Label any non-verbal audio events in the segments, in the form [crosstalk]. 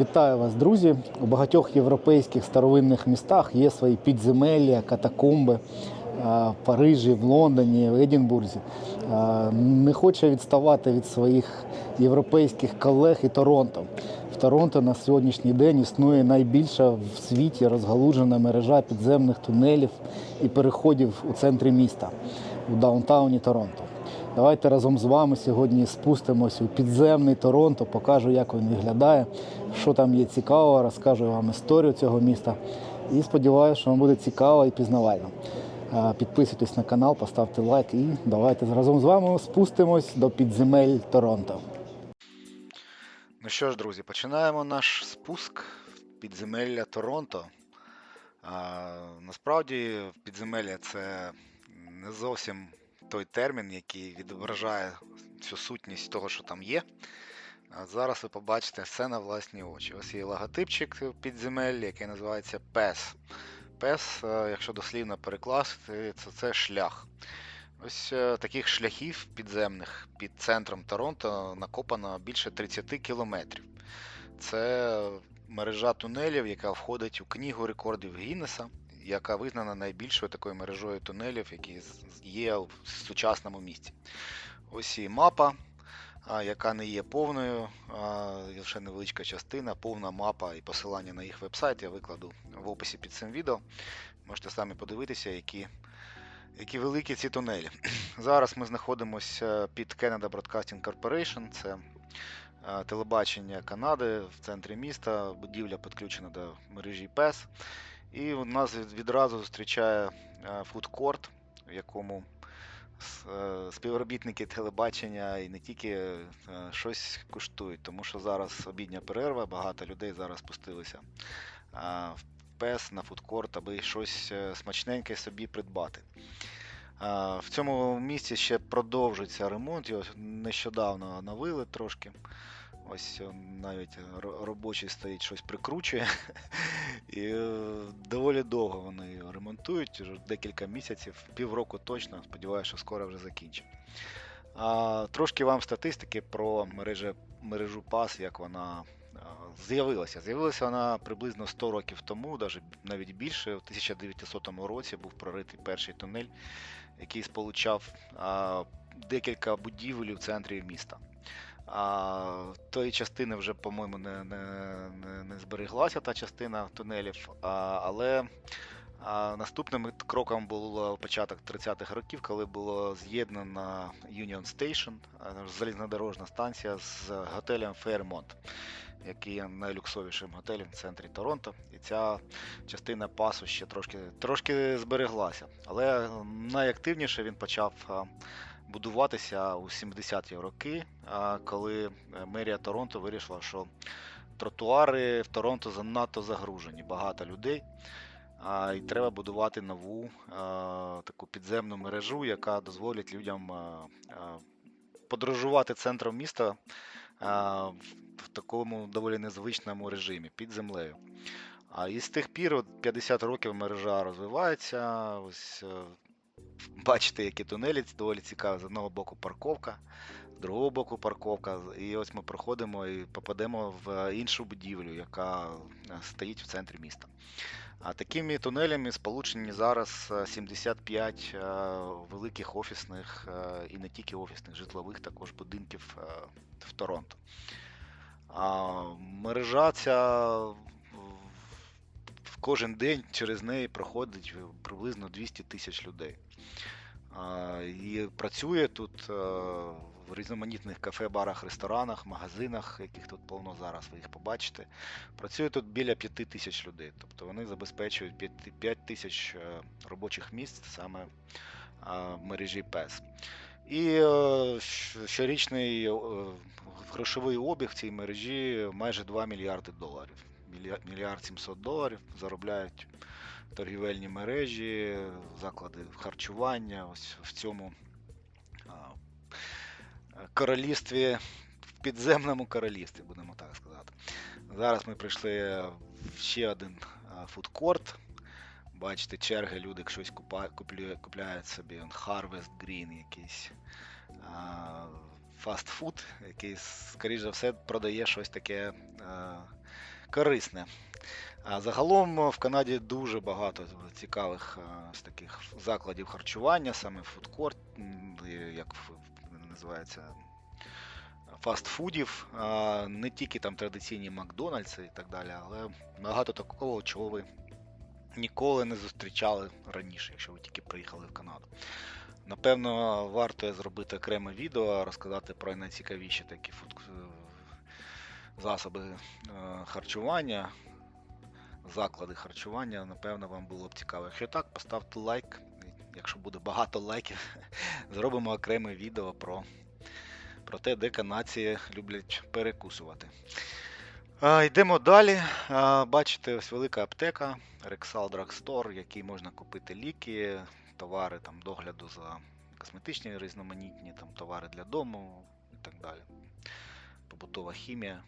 Вітаю вас, друзі! У багатьох європейських старовинних містах є свої підземелля, катакомби. В Парижі, в Лондоні, в Едінбурзі. Не хоче відставати від своїх європейських колег і Торонто. В Торонто на сьогоднішній день існує найбільша в світі розгалужена мережа підземних тунелів і переходів у центрі міста у даунтауні Торонто. Давайте разом з вами сьогодні спустимось у підземний Торонто, покажу, як він виглядає, що там є цікавого, розкажу вам історію цього міста. І сподіваюся, що вам буде цікаво і пізнавально. Підписуйтесь на канал, поставте лайк і давайте разом з вами спустимось до підземель Торонто. Ну що ж, друзі, починаємо наш спуск в підземелля Торонто. А, насправді, підземелля це не зовсім той термін, який відображає всю сутність того, що там є. А зараз ви побачите все на власні очі. Ось є логотипчик підземелля, який називається PES. PES, е, якщо дослівно перекласти, це, це шлях. Ось е, таких шляхів підземних під центром Торонто накопано більше 30 кілометрів. Це мережа тунелів, яка входить у книгу рекордів Гіннеса, яка визнана найбільшою такою мережою тунелів, які є в сучасному місті. Ось і мапа, яка не є повною, є лише невеличка частина, повна мапа і посилання на їх вебсайт я викладу в описі під цим відео. Можете самі подивитися, які які великі ці тунелі. [clears throat] Зараз ми знаходимося під Canada Broadcasting Corporation, це телебачення Канади в центрі міста. Будівля підключена до мережі PES. І у нас відразу зустрічає е, фудкорт, в якому е, співробітники телебачення і не тільки е, щось куштують, тому що зараз обідня перерва, багато людей зараз спустилися в пес на фудкорт, аби щось смачненьке собі придбати. В цьому місці ще продовжується ремонт. Його нещодавно оновили трошки. Ось е, навіть робочий стоїть, щось прикручує. [laughs] І е, доволі довго вони ремонтують, декілька місяців, півроку точно. Сподіваюся, що скоро вже закінчать. А, трошки вам статистики про мережу, мережу ПАС, як вона з'явилася. З'явилася вона приблизно 100 років тому, навіть більше. У 1900 році був проритий перший тунель, який сполучав а, декілька будівель в центрі міста. А, тої частини вже, по-моєму, не, не, не, не збереглася та частина тунелів, а, але а, наступним кроком було початок 30-х років, коли було з'єднана Union Station, залізнодорожна станція з готелем Fairmont, який є найлюксовішим готелем в центрі Торонто. І ця частина пасу ще трошки, трошки збереглася. Але найактивніше він почав будуватися у 70-ті роки, коли е, мерія Торонто вирішила, що тротуари в Торонто занадто загружені, багато людей. І треба будувати нову таку підземну мережу, яка дозволить людям а, подорожувати центром міста в, такому доволі незвичному режимі під землею. І з тих пір, от 50 років мережа розвивається. Ось е, бачите, які тунелі ці доволі цікаві. З одного боку парковка, з другого боку парковка. І ось ми проходимо і попадемо в іншу будівлю, яка е, стоїть в центрі міста. А такими тунелями сполучені зараз е, 75 е, великих офісних е, і не тільки офісних, житлових також будинків е, в Торонто. Мережа ця кожен день через неї проходить приблизно 200 тисяч людей. І працює тут е, в різноманітних кафе, барах, ресторанах, магазинах, яких тут повно зараз, ви їх побачите. Працює тут біля 5 тисяч людей. Тобто вони забезпечують 5 5 тисяч е, робочих місць саме е, в мережі ПЕС. І щорічний грошовий обіг в цій мережі майже 2 мільярди доларів. Мілья- Мільярд 700 доларів заробляють торгівельні мережі, заклади харчування. Ось в цьому королівстві, в підземному королівстві, будемо так сказати. Зараз ми прийшли в ще один фудкорт. Бачите, черги, люди щось куплю- купляють собі он, Harvest Green якийсь. Фастфуд, який, скоріш за все, продає щось таке а, корисне. Загалом е, в Канаді дуже багато цікавих е, з таких закладів харчування, саме фудкорт, як називається фастфудів, не тільки там традиційні Макдональдси і так далі, але багато такого, чого ви ніколи не зустрічали раніше, якщо ви тільки приїхали в Канаду. Напевно, варто зробити окреме відео, розказати про найцікавіші такі е, засоби е, харчування, заклади харчування. Напевно, вам було б цікаво. Якщо так, поставте лайк. Якщо буде багато лайків, [laughs] зробимо окреме відео про, про те, де канадці люблять перекусувати. Йдемо далі. Бачите, ось велика аптека, Rexall Drugstore, в якій можна купити ліки, товари там, догляду за косметичні різноманітні, там, товари для дому і так далі. Побутова хімія.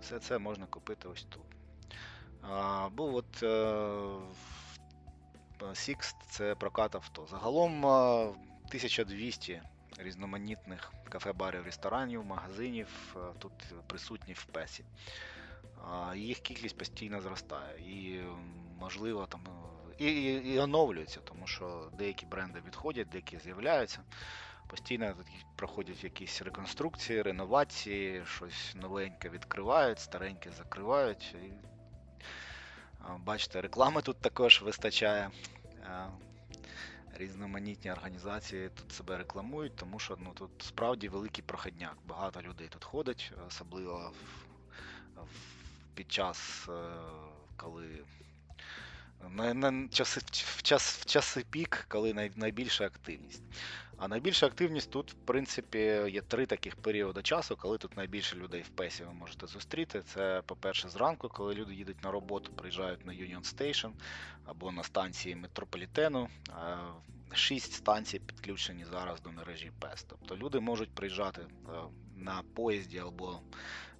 Все це можна купити ось тут. А, був от е, це прокат авто. Загалом е, 1200 різноманітних кафе-барів, ресторанів, магазинів е, тут присутні в Песі. Їх кількість постійно зростає. І можливо там е, і, і, і оновлюється, тому що деякі бренди відходять, деякі з'являються. Постійно проходять якісь реконструкції, реновації, щось новеньке відкривають, стареньке закривають. І, бачите, реклами тут також вистачає. Різноманітні організації тут себе рекламують, тому що ну, тут справді великий проходняк. Багато людей тут ходить, особливо в, в, під час, е, коли на, на часи, в, час, в часи пік, коли най, найбільша активність. А найбільша активність тут, в принципі, є три таких періоди часу, коли тут найбільше людей в Песі ви можете зустріти. Це, по-перше, зранку, коли люди їдуть на роботу, приїжджають на Union Station або на станції метрополітену. Шість станцій підключені зараз до мережі ПЕС. Тобто люди можуть приїжджати е, на поїзді або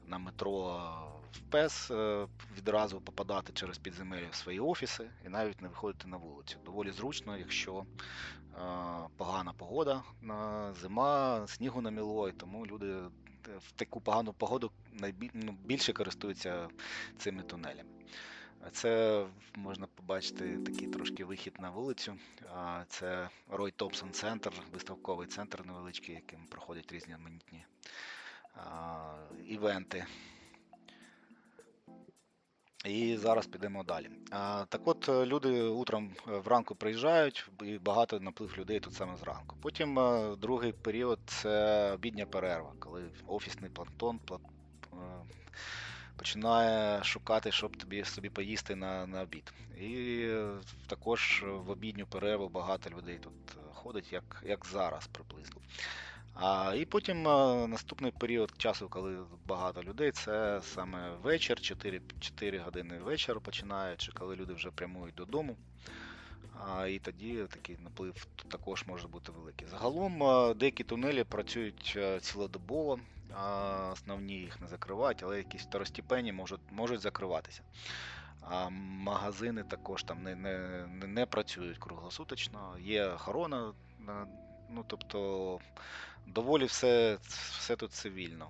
на метро в ПЕС, е, відразу попадати через підземелля в свої офіси і навіть не виходити на вулицю. Доволі зручно, якщо погана погода, зима, снігу наміло, і тому люди е, в таку погану погоду ну, більше користуються цими тунелями. Це можна побачити такий трошки вихід на вулицю. Це Рой Томпсон Центр, виставковий центр невеличкий, яким проходять різноманітні а, івенти. І зараз підемо далі. Так от е, люди утром е, вранку приїжджають, і багато наплив людей тут саме зранку. Потім е, другий період це обідня перерва, коли офісний планктон пла- е, починає шукати, щоб тобі собі поїсти на, на обід. І також в обідню перерву багато людей тут ходить, як, як зараз приблизно. А, і потім е, наступний період часу, коли багато людей, це саме вечір, 4, 4 години вечора починаючи, коли люди вже прямують додому. А, і тоді такий наплив також може бути великий. Загалом е, деякі тунелі працюють е, цілодобово, а, основні їх не закривають, але якісь второстепенні можуть, можуть закриватися. А магазини також там не, не, не, не працюють круглосуточно, є охорона, на- ну тобто доволі все, все тут цивільно.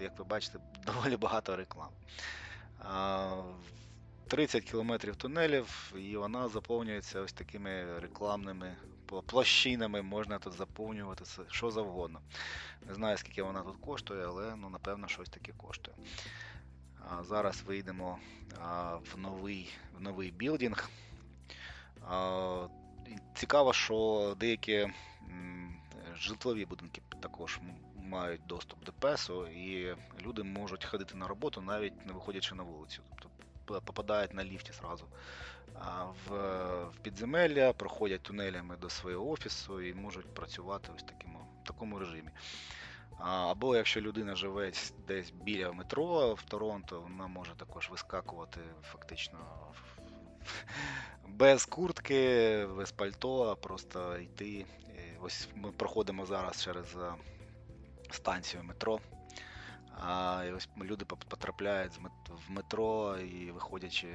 Як ви бачите, [laughs] доволі багато реклам. 30 кілометрів тунелів, і вона заповнюється ось такими рекламними площинами. Можна тут заповнювати що завгодно. Не знаю, скільки вона тут коштує, але ну, напевно щось таке коштує. Зараз вийдемо в, новий, в новий білдинг. Цікаво, що деякі житлові будинки також мають доступ до ПЕСу, і люди можуть ходити на роботу, навіть не виходячи на вулицю. Тобто попадають на ліфті зразу в, підземелля, проходять тунелями до свого офісу і можуть працювати ось такому, в такому режимі. Або якщо людина живе десь біля метро в Торонто, вона може також вискакувати фактично [laughs] без куртки, без пальто, а просто йти. Ось ми проходимо зараз через е, станцію метро. А, ось люди потрапляють в метро і виходячи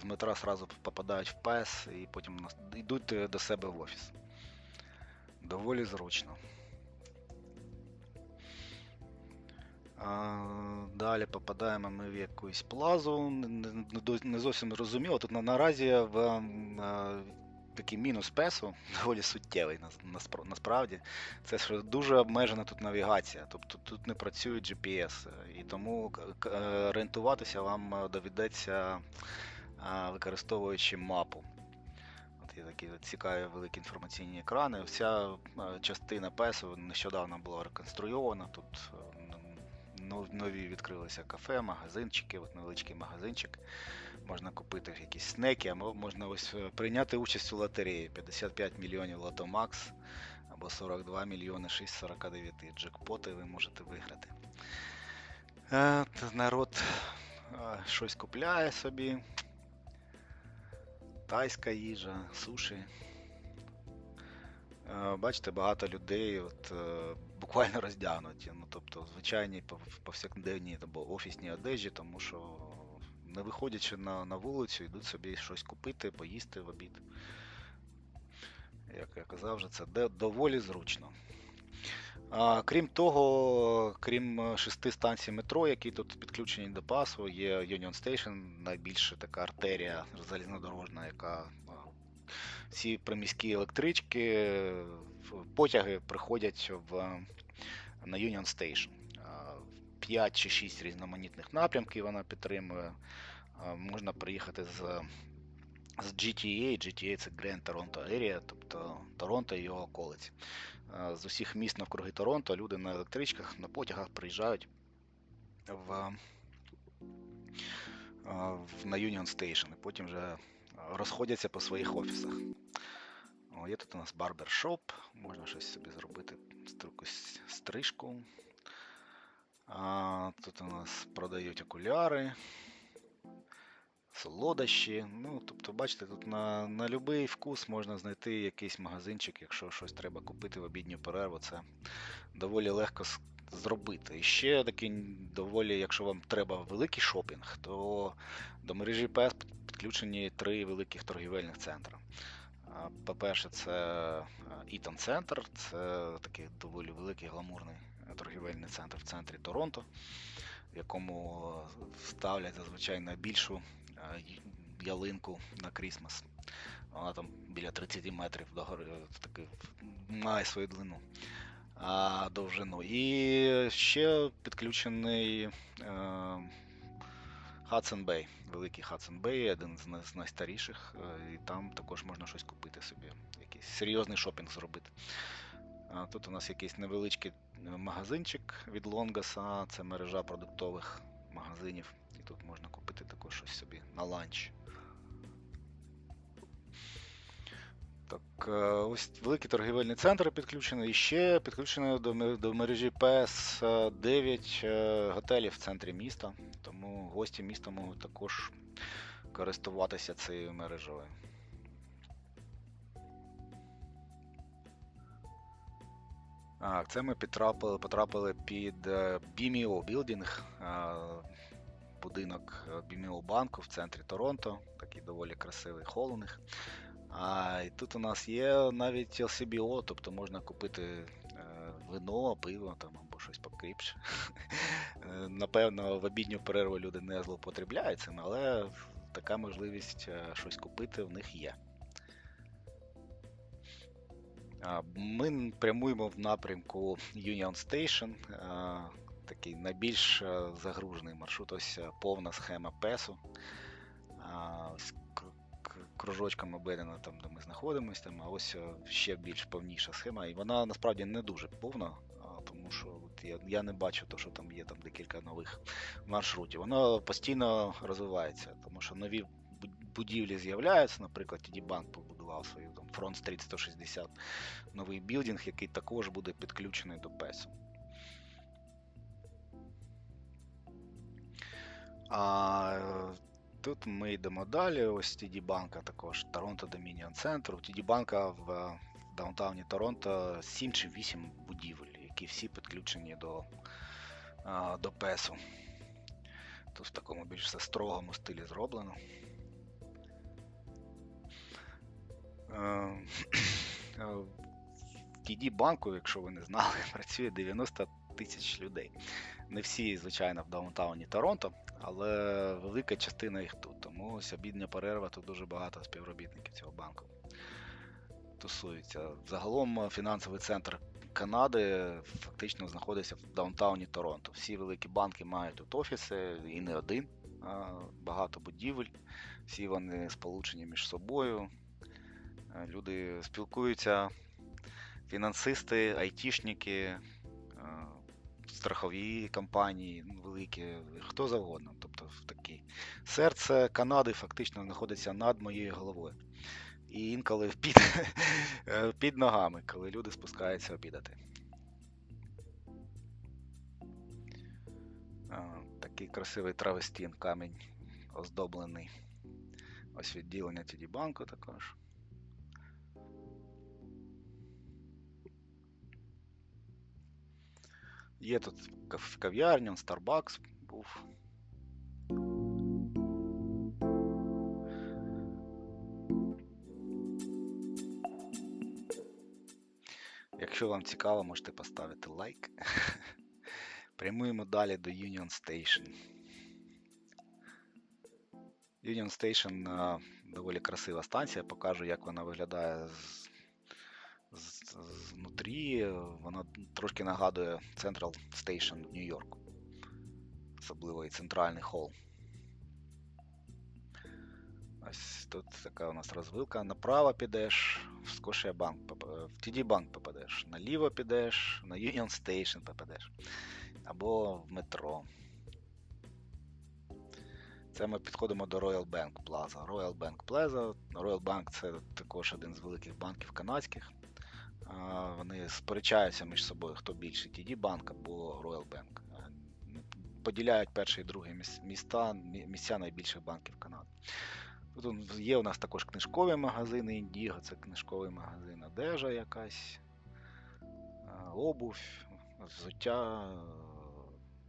з метро, одразу попадають в ПЕС і потім йдуть е, до себе в офіс. Доволі зручно. Далі попадаємо ми в якусь плазу. Не, зовсім зрозуміло. Тут наразі в, е, такий мінус песу, [laughs] доволі суттєвий насправді. Це що дуже обмежена тут навігація. Тобто тут не працює GPS. е, І тому е, орієнтуватися вам е, доведеться використовуючи мапу. От є такі цікаві великі інформаційні екрани. Вся е, частина PESO нещодавно була реконструйована. Тут е, нові відкрилися кафе, магазинчики, от невеличкий магазинчик. Можна купити якісь снеки, або можна ось е, прийняти участь у лотереї 55 мільйонів Лотомакс або 42 мільйони 649 джекпоти ви можете виграти. Е, Народ е, щось купляє собі. Тайська їжа, суші. Бачите, багато людей от, буквально [laughs] роздягнуті. Ну, тобто, звичайні повсякденні або офісні одежі, тому що не виходячи на, на вулицю, йдуть собі щось купити, поїсти в обід. Як я казав, вже це доволі зручно. А, крім того, крім е, шести станцій метро, які тут підключені до пасу, є Union Station, найбільша така артерія залізнодорожна, яка а, всі приміські електрички, е, потяги приходять в, е, на Union Station. 5 чи 6 різноманітних напрямків вона підтримує. Можна приїхати з, з GTA. GTA це Grand Toronto Area, тобто Торонто і його околиці. Е, З усіх міст навкруги Торонто люди на електричках, на потягах приїжджають в, е, в, на Union Station і потім вже е, розходяться по своїх офісах. О, є тут у нас барбершоп, можна щось собі зробити, якусь стрижку. А, тут у нас продають окуляри, солодощі. Ну, тобто, бачите, тут на, на будь-який вкус можна знайти якийсь магазинчик, якщо щось треба купити в обідню перерву, це доволі легко зробити. І ще такий доволі, якщо вам треба великий шопінг, то до мережі PS підключені три великих торгівельних центри. По-перше, це е, Eaton Центр, це такий доволі великий гламурний торгівельний центр в центрі Торонто, в якому е, ставлять зазвичай найбільшу е, ялинку на Крісмас. Вона там біля 30 метрів догори, от такий, має свою длину. А, довжину. І ще підключений е, Hudson Bay, великий Hudson Bay, один з, найстаріших, е, і там також можна щось купити собі, якийсь серйозний шопінг зробити. Тут у нас якийсь невеличкий е, магазинчик від Лонгаса, це мережа продуктових магазинів, і тут можна купити також щось собі на ланч. Так, е, ось великий торгівельний центр підключений. І ще підключено до, до мережі PS 9 е, готелів в центрі міста. Тому гості міста можуть також користуватися цією мережею. Це ми потрапили, потрапили під е, BMO Building, е, будинок е, BMO банку в центрі Торонто. Такий доволі красивий хол у них. А, і тут у нас є навіть LCBO, тобто можна купити вино, пиво там, або щось покріпше. Напевно, в обідню перерву люди не злоупотребляють цим, але така можливість щось купити в них є. Ми прямуємо в напрямку Union Station. Такий найбільш загружений маршрут, ось повна схема PESU. А, Ось кр- к- кружочком обведено там, де ми знаходимося, там, а ось ще більш повніша схема. І вона насправді не дуже повна, тому що от я, я не бачу, то, що там є там декілька нових маршрутів. Воно постійно розвивається, тому що нові будівлі з'являються. Наприклад, TD Bank побудував свою там Front Street 160 новий білдинг, який також буде підключений до PESU. А тут ми йдемо далі. Ось TD банка також Торонто Dominion Center. У TD банка в даунтауні Торонто 7 чи 8 будівель, які всі підключені до, до PESу. Тут в такому більш строгому стилі зроблено. В TD банку, якщо ви не знали, [laughs] працює 90 тисяч людей. Не всі, звичайно, в даунтауні Торонто, але велика частина їх тут. Тому обідня перерва, тут дуже багато співробітників цього банку тусуються. Загалом е, фінансовий центр Канади фактично знаходиться в даунтауні Торонто. Всі великі банки мають тут офіси, і не один, багато будівель, всі вони сполучені між собою. Е, Люди спілкуються, фінансисти, айтішники, е, страхові компанії, ну, великі, хто завгодно. Тобто в такій серце Канади фактично знаходиться над моєю головою. І інколи під, [laughs] е, під ногами, коли люди спускаються обідати. Такий красивий травестін камінь оздоблений. Ось відділення TD банку також. Є тут кав- кав'ярня, Starbucks був. Якщо вам цікаво, можете поставити лайк. [laughs] Прямуємо далі до Union Station. Union Station е, доволі красива станція. Покажу, як вона виглядає з, знутрі. Вона трошки нагадує Central Station в Нью-Йорку. Особливо і центральний хол. Ось тут така у нас розвилка. Направо підеш, в Scotia Bank, в TD Bank попадеш, наліво підеш, на Union Station попадеш. Або в метро. Це ми підходимо до Royal Bank Plaza. Royal Bank Plaza. Royal Bank це також один з великих банків канадських. Вони сперечаються між собою, хто більший TD Bank або Royal Bank. Поділяють перше і друге міста, місця найбільших банків Канади. Тут є у нас також книжкові магазини Індіго, це книжковий магазин, одежа якась, обувь, взуття е,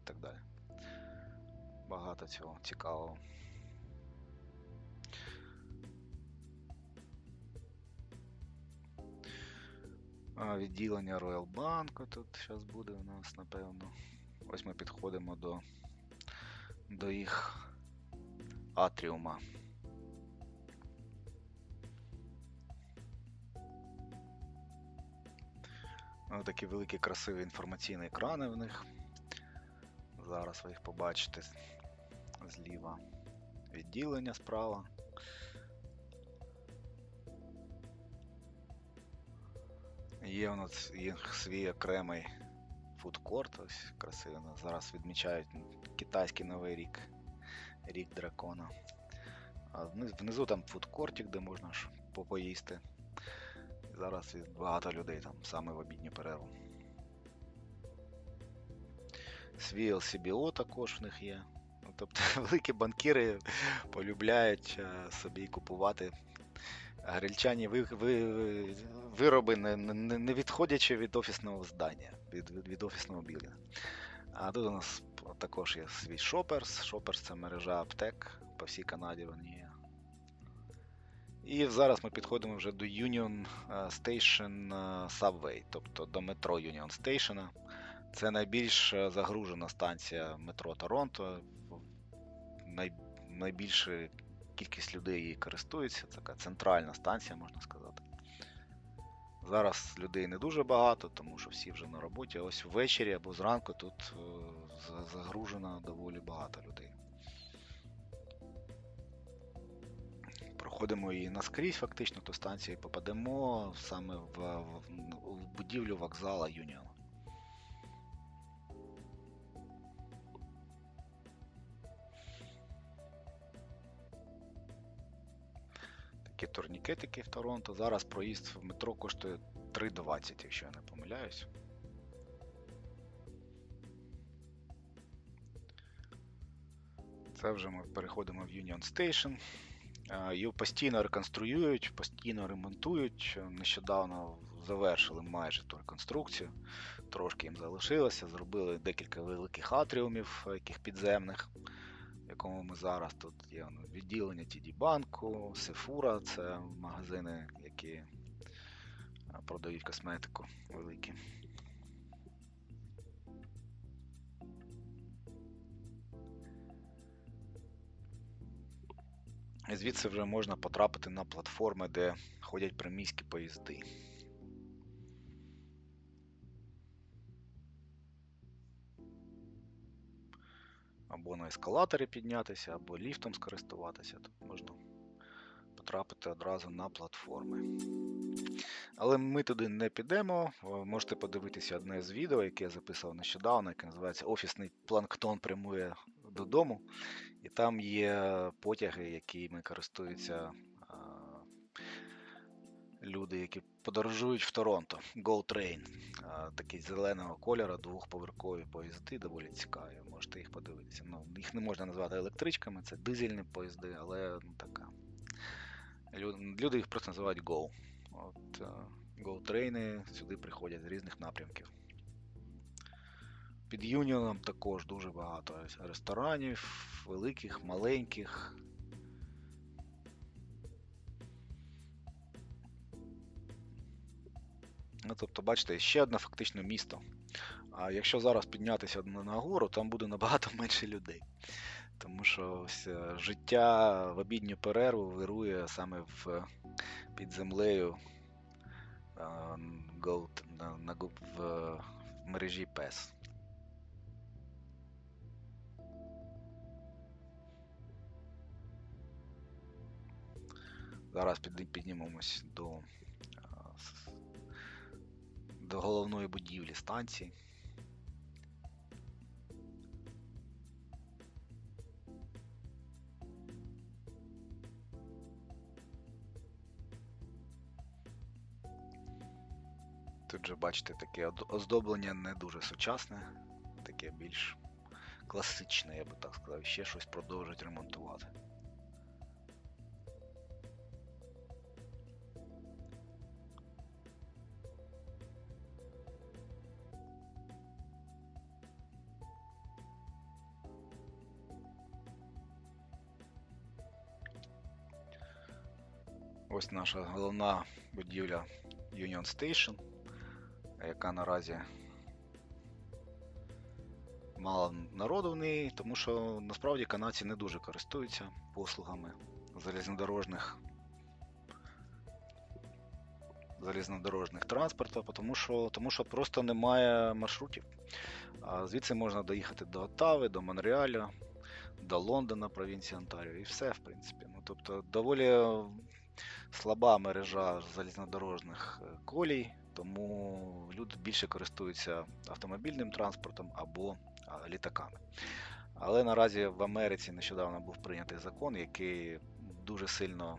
і так далі. Багато цього цікавого. Відділення Royal Банку тут зараз буде у нас, напевно. Ось ми підходимо до, до їх атріума. Ось такі великі красиві інформаційні екрани в них. Зараз ви їх побачите зліва. Відділення справа. Є у нас їх свій окремий фудкорт. Ось нас Зараз відмічають китайський новий рік. Рік дракона. А внизу там фудкортик, де можна ж попоїсти. Зараз багато людей там саме в обідню перерву. Свій LCBO також в них є. Ну, Тобто [laughs] великі банкіри полюбляють е, собі купувати грильчані ви, ви, вироби, не, не, не відходячи від офісного здання, від, від, від офісного білдингу. А тут у нас також є свій Shoppers. Shoppers це мережа аптек по всій Канаді вони є. І зараз ми підходимо вже до Union е, Station е, Subway, тобто до метро Union Station. Це найбільш е, загружена станція метро Торонто. Най, найбільша кількість людей її користується. Така центральна станція, можна сказати. Зараз людей не дуже багато, тому що всі вже на роботі. Ось ввечері або зранку тут е, загружено доволі багато людей. Проходимо її наскрізь, фактично, ту станцію і попадемо саме в, в, в будівлю вокзала Юніон. Такі турнікетики в Торонто. Зараз проїзд в метро коштує 3,20, якщо я не помиляюсь. Це вже ми переходимо в Union Station. Е, Її постійно реконструюють, постійно ремонтують. Нещодавно завершили майже ту реконструкцію. Трошки їм залишилося. Зробили декілька великих атріумів, е, яких підземних, якому ми зараз тут є ну, відділення TD банку, Сефура це магазини, які е, продають косметику великі. І звідси вже можна потрапити на платформи, де ходять приміські поїзди. Ескалаторі піднятися, або ліфтом скористуватися. Тут можна потрапити одразу на платформи. Але ми туди не підемо. Ви можете подивитися одне з відео, яке я записав нещодавно, яке називається Офісний планктон прямує додому. І там є потяги, якими користуються люди, які подорожують в Торонто. Go Train. Такі зеленого кольору, двохповерхові поїзди, доволі цікаві. Можете їх подивитися. Ну, їх не можна назвати електричками, це дизельні поїзди, але ну, така. Люди, їх просто називають Go. От, Go-трейни сюди приходять з різних напрямків. Під Юніоном також дуже багато ресторанів, великих, маленьких. Ну, тобто, бачите, ще одне фактично місто. А якщо зараз піднятися на гору, там буде набагато [laughs] менше людей. Тому що ось, е, життя в обідню перерву вирує саме в, під землею е, на, на, в, в мережі PES. Зараз піднімемось до, е, до головної будівлі станції. Тут же бачите таке оздоблення не дуже сучасне, таке більш класичне, я би так сказав, ще щось продовжують ремонтувати. Ось наша головна будівля Union Station, яка наразі мало народу в ній, тому що насправді канадці не дуже користуються послугами залізнодорожних залізнодорожних транспорту, тому що, тому що просто немає маршрутів. А звідси можна доїхати до Оттави, до Монреаля, до Лондона, провінції Онтаріо, і все, в принципі. Ну, тобто доволі слаба мережа залізнодорожних е, колій, тому люди більше користуються автомобільним транспортом або літаками. Але наразі в Америці нещодавно був прийнятий закон, який дуже сильно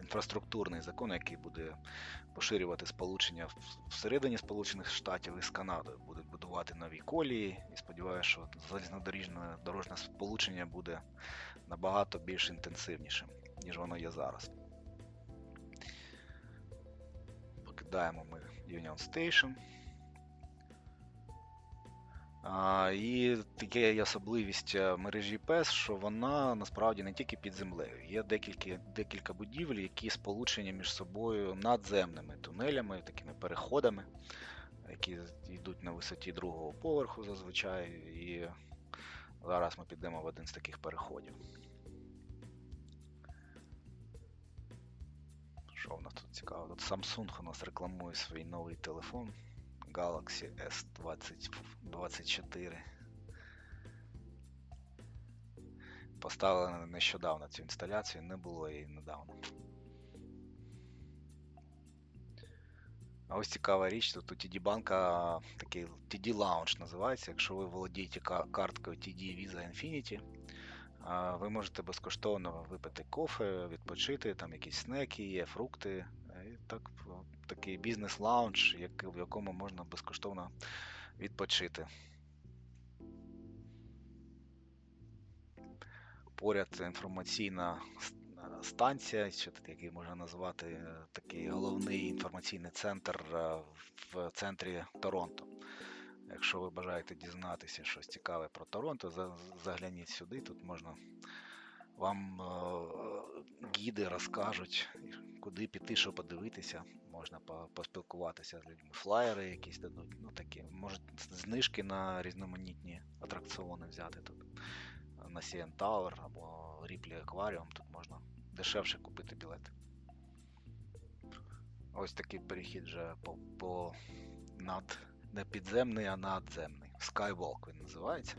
інфраструктурний закон, який буде поширювати сполучення всередині Сполучених Штатів і з Канадою. Будуть будувати нові колії, і сподіваюся, що залізнодорожне дорожне сполучення буде набагато більш інтенсивнішим, ніж воно є зараз. Покидаємо ми Union Station. А, і таке є особливість е, мережі PES, що вона насправді не тільки під землею. Є декілька, декілька будівель, які сполучені між собою надземними тунелями, такими переходами, які йдуть на висоті другого поверху зазвичай. І зараз ми підемо в один з таких переходів. Що в нас тут цікаво? Тут Samsung у нас рекламує свій новий телефон Galaxy S24. Поставили нещодавно цю інсталяцію, не було її недавно. А ось цікава річ, тут у TD банка такий TD Lounge називається. Якщо ви володієте карткою TD Visa Infinity, ви можете безкоштовно випити кофе, відпочити, там якісь снеки є, фрукти. е, І так, такий бізнес-лаунж, в якому можна безкоштовно відпочити. Поряд інформаційна е, станція, що який можна назвати е, такий головний інформаційний центр е, в центрі Торонто. Якщо ви бажаєте дізнатися щось цікаве про Торонто, за- загляніть сюди. Тут можна вам е, гіди розкажуть, куди піти, що подивитися. Можна поспілкуватися з людьми. Флаєри якісь дадуть. Ну такі, може, знижки на різноманітні атракціони взяти тут. На CN Tower або Ripley Aquarium тут можна дешевше купити білет. Ось такий перехід вже по, по над не підземний, а надземний. Skywalk він називається.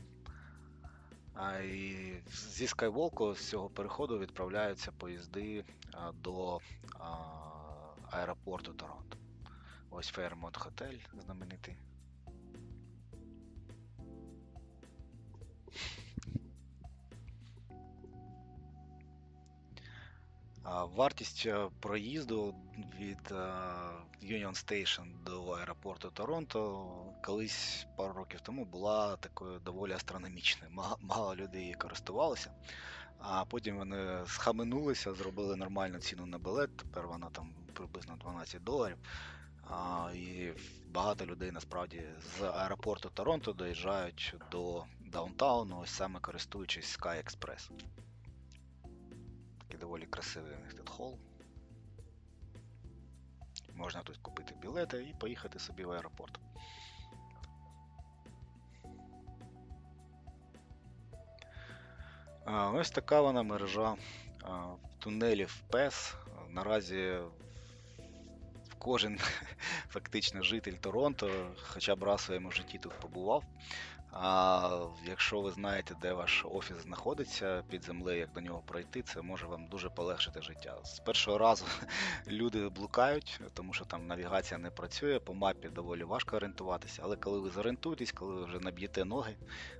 А і зі Skywalk з цього переходу відправляються поїзди до а, аеропорту Торонто. Ось Fairmont Hotel знаменитий. Вартість е, проїзду від е, Union Station до аеропорту Торонто колись пару років тому була такою доволі астрономічною. Мало людей її користувалося. А потім вони схаменулися, зробили нормальну ціну на білет. Тепер вона там приблизно 12 доларів. А, і багато людей насправді з аеропорту Торонто доїжджають до даунтауну, ось саме користуючись Sky Express. Доволі красивий у них тут хол. Можна тут купити білети і поїхати собі в аеропорт. Ось така вона мережа тунелів ПЕС. Наразі кожен [laughs] фактично житель Торонто хоча б раз в своєму житті тут побував. А якщо ви знаєте, де ваш офіс знаходиться під землею, як до нього пройти, це може вам дуже полегшити життя. З першого разу [laughs] люди блукають, тому що там навігація не працює, по мапі доволі важко орієнтуватися. Але коли ви зорієнтуєтесь, коли ви вже наб'єте ноги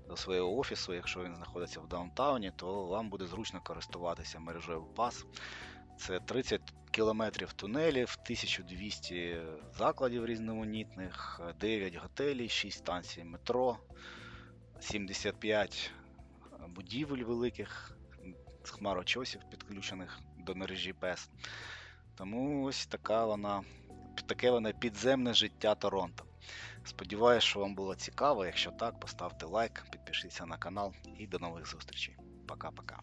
до свого офісу, якщо він знаходиться в даунтауні, то вам буде зручно користуватися мережею ПАС. Це 30 кілометрів тунелів, 1200 закладів різноманітних, 9 готелів, 6 станцій метро, 75 будівель великих хмарочосів, підключених до мережі ПЕС. Тому ось така вона, таке вона підземне життя Торонто. Сподіваюсь, що вам було цікаво. Якщо так, поставте лайк, підпишіться на канал і до нових зустрічей. Пока-пока.